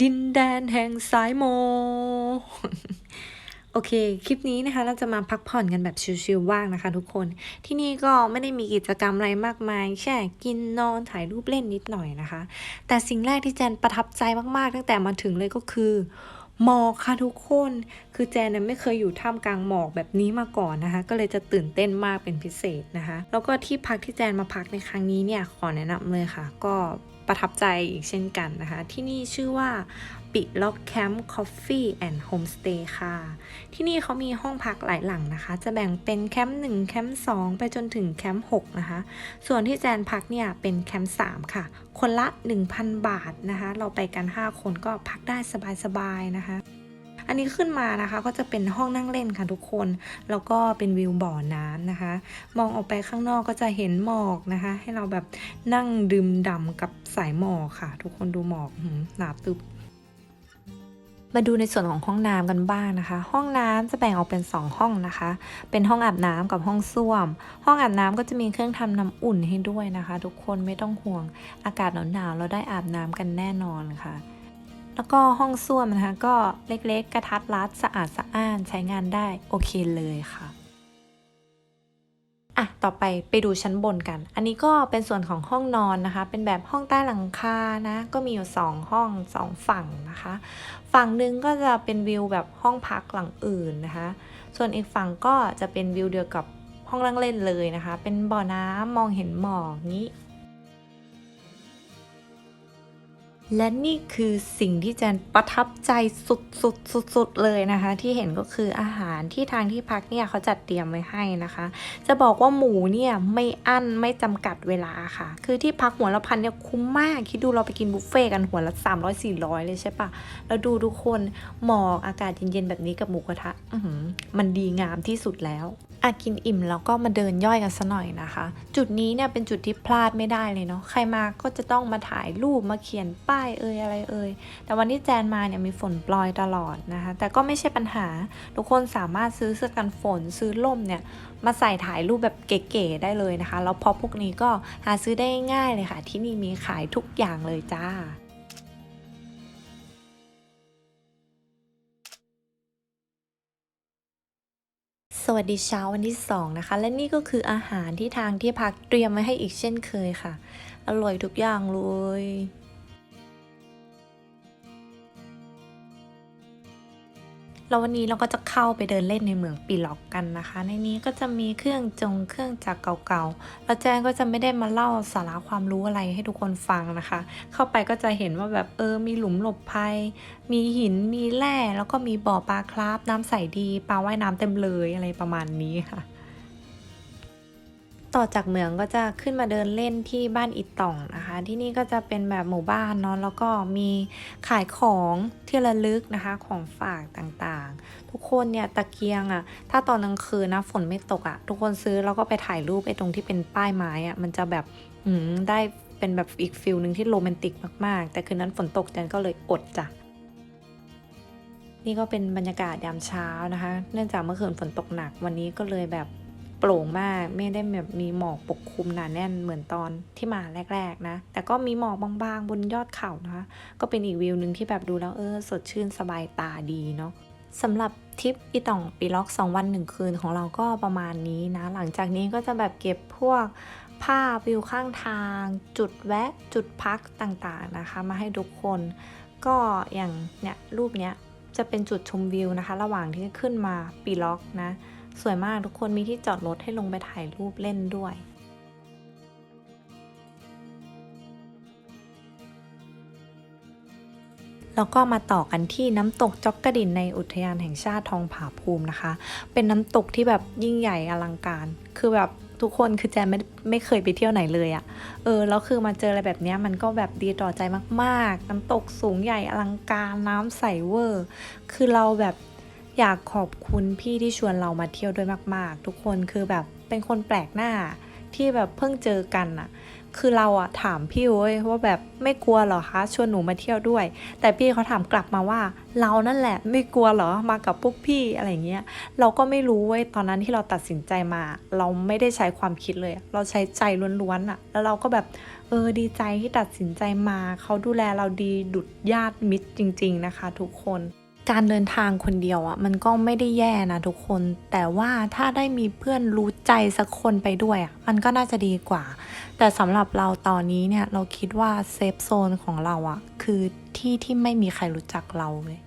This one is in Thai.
ดินแดนแห่งสายโม โอเค คลิปนี้นะคะ เราจะมาพักผ่อนกันแบบชิลๆว่างนะคะทุกคน ที่นี่ก็ไม่ได้มีกิจกรรมอะไรมากมาย แค่กินนอนถ่ายรูปเล่นนิดหน่อยนะคะ แต่สิ่งแรกที่แจนประทับใจมากๆ ตั้งแต่มาถึงเลยก็คือ หมอกค่ะทุกคน คือแจนเนี่ยไม่เคยอยู่ท่ามกลางหมอกแบบนี้มาก่อนนะคะ ก็เลยจะตื่นเต้นมากเป็นพิเศษนะคะ แล้วก็ที่พักที่แจนมาพักในครั้งนี้เนี่ยขอแนะนำเลยค่ะ ก็ประทับใจอีกเช่นกันนะคะ ที่นี่ชื่อว่าปิล็อกแคมป์คอฟฟี่แอนด์โฮมสเตย์ค่ะ ที่นี่เขามีห้องพักหลายหลังนะคะ จะแบ่งเป็นแคมป์หนึ่งแคมป์สองไปจนถึงแคมป์หกนะคะ ส่วนที่แจนพักเนี่ยเป็นแคมป์สามค่ะ คนละ 1,000 บาทนะคะ เราไปกัน 5 คนก็พักได้สบายๆนะคะ อันนี้ขึ้นมานะคะก็จะเป็นห้องนั่งเล่นค่ะทุกคน แล้วก็เป็นวิวบ่อน้ำนะคะ มองออกไปข้างนอกก็จะเห็นหมอกนะคะ ให้เราแบบนั่งดื่มด่ำกับสายหมอกค่ะ ทุกคนดูหมอกหืมหนาตึบ มาดูในส่วนของห้องน้ำกันบ้างนะคะ ห้องน้ำจะแบ่งออกเป็น 2 ห้องนะคะ เป็นห้องอาบน้ำกับห้องส้วม ห้องอาบน้ำก็จะมีเครื่องทำน้ำอุ่นให้ด้วยนะคะ ทุกคนไม่ต้องห่วง อากาศหนาวๆเราได้อาบน้ำกันแน่นอนค่ะ แล้วก็ห้องส้วมนะคะ ก็เล็กๆ กระทัดรัดสะอาดสะอ้านใช้งานได้โอเคเลยค่ะ อะต่อไปไปดูชั้นบนกัน อันนี้ก็เป็นส่วนของห้องนอนนะคะ เป็นแบบห้องใต้หลังคานะ ก็มีอยู่ 2 ห้อง 2 ฝั่งนะคะ ฝั่งหนึ่งก็จะเป็นวิวแบบห้องพักหลังอื่นนะคะ ส่วนอีกฝั่งก็จะเป็นวิวเดียวกับห้องนั่งเล่นเลยนะคะ เป็นบ่อน้ำมองเห็นหมอกนี้ และนี่คือสิ่งที่แจนประทับใจสุดๆๆๆเลยนะคะ ที่เห็นก็คืออาหารที่ทางที่พักเนี่ยเขาจัดเตรียมไว้ให้นะคะ จะบอกว่าหมูเนี่ยไม่อั้นไม่จำกัดเวลาค่ะ คือที่พักหัวละพันเนี่ยคุ้มมาก คิดดูเราไปกินบุฟเฟ่ต์กันหัวละ 300 400 เลยใช่ปะแล้วดูทุกคนหมอกอากาศเย็นๆแบบนี้กับหมูกระทะอืมันดีงามที่สุดแล้วอากินอิ่มแล้วก็มาเดินย่อยกันซะหน่อยนะคะ จุดนี้เนี่ยเป็นจุดที่พลาดไม่ได้เลยเนาะใครมาก็จะต้องมาถ่ายรูปมาเขียนป้ายเอ่ยอะไรเอ่ยแต่วันที่แจนมาเนี่ยมีฝนปลอยตลอดนะคะแต่ก็ไม่ใช่ปัญหา ทุกคนสามารถซื้อเสื้อกันฝนซื้อล่มเนี่ยมาใส่ถ่ายรูปแบบเก๋ๆได้เลยนะคะแล้วพอพวกนี้ก็หาซื้อได้ง่ายเลยค่ะ ที่นี่มีขายทุกอย่างเลยจ้าสวัสดีเช้าวันที่ 2 นะคะ และนี่ก็คืออาหารที่ทางที่พักเตรียมไว้ให้อีกเช่นเคยค่ะ อร่อยทุกอย่างเลย แล้ววันนี้เราก็จะเข้าไปเดินเล่นในเมืองปีล็อกกันนะคะ ในนี้ก็จะมีเครื่องจงเครื่องจักรเก่าๆแล้วแจงก็จะไม่ได้มาเล่าสาระความรู้อะไรให้ทุกคนฟังนะคะ เข้าไปก็จะเห็นว่าแบบเออมีหลุมหลบภัย มีหินมีแร่แล้วก็มีบ่อปลาคราฟน้ำใสดีปลาว่ายน้ำเต็มเลยอะไรประมาณนี้ค่ะ ต่อจากเหมืองก็จะขึ้นมาเดินเล่นที่บ้านอิต่องนะคะ ที่นี่ก็จะเป็นแบบหมู่บ้านเนาะแล้วก็มีขายของที่ระลึกนะคะของฝากต่างๆ ทุกคนเนี่ยตะเกียงอะ่ะ ถ้าตอนกลางคืนนะฝนไม่ตกอะ่ะ ทุกคนซื้อแล้วก็ไปถ่ายรูปไอ้ตรงที่เป็นป้ายไม้อะ่ะมันจะแบบอืมได้เป็นแบบอีกฟิลหนึ่งที่โรแมนติกมากๆ แต่คืนนั้นฝนตกแจนก็เลยอดจ้ะนี่ก็เป็นบรรยากาศยามเช้านะคะ เนื่องจากเมื่อคืนฝนตกหนักวันนี้ก็เลยแบบ โปร่งมาก ไม่ได้แบบมีหมอกปกคลุมหนาแน่นเหมือนตอนที่มาแรกๆนะ แต่ก็มีหมอกบางๆ บนยอดเขานะคะ ก็เป็นอีกวิวหนึ่งที่แบบดูแล้วเออ สดชื่นสบายตาดีเนาะสำหรับทริปอีต่องปีล็อก2วัน1คืนของเราก็ประมาณนี้นะ หลังจากนี้ก็จะแบบเก็บพวกภาพวิวข้างทาง จุดแวะ จุดพักต่างๆนะคะ มาให้ทุกคน ก็อย่างเนี่ยรูปเนี้ยจะเป็นจุดชมวิวนะคะ ระหว่างที่ขึ้นมาปีล็อกนะ สวยมากทุกคนมีที่จอดรถให้ลงไปถ่ายรูปเล่นด้วยแล้วก็มาต่อกันที่น้ำตกจอกกระดินในอุทยานแห่งชาติทองผาภูมินะคะ เป็นน้ำตกที่แบบยิ่งใหญ่อลังการ คือแบบทุกคนคือแจนไม่ไม่เคยไปเที่ยวไหนเลยอะ่ะ เออแล้วคือมาเจออะไรแบบนี้มันก็แบบดีต่อใจมาก ๆ น้ำตกสูงใหญ่อลังการน้ำใสเวอร์ คือเราแบบ อยากขอบคุณพี่ที่ชวนเรามาเที่ยวด้วยมาก ๆ ทุกคนคือแบบเป็นคนแปลกหน้าที่แบบเพิ่งเจอกันอะคือเราอะถามพี่เว้ยว่าแบบไม่กลัวเหรอคะชวนหนูมาเที่ยวด้วย แต่พี่เขาถามกลับมาว่า เรานั่นแหละไม่กลัวเหรอมากับพวกพี่อะไรเงี้ยเราก็ไม่รู้เว้ยตอนนั้นที่เราตัดสินใจมา เราไม่ได้ใช้ความคิดเลย เราใช้ใจล้วนๆอะแล้วเราก็แบบเออดีใจที่ตัดสินใจมา เขาดูแลเราดีดุดญาติมิตรจริง ๆนะคะ ทุกคน การเดินทางคนเดียวอะมันก็ไม่ได้แย่นะทุกคน แต่ว่าถ้าได้มีเพื่อนรู้ใจสักคนไปด้วยอะมันก็น่าจะดีกว่า แต่สำหรับเราตอนนี้เนี่ยเราคิดว่าเซฟโซนของเราอะคือที่ที่ไม่มีใครรู้จักเราเลย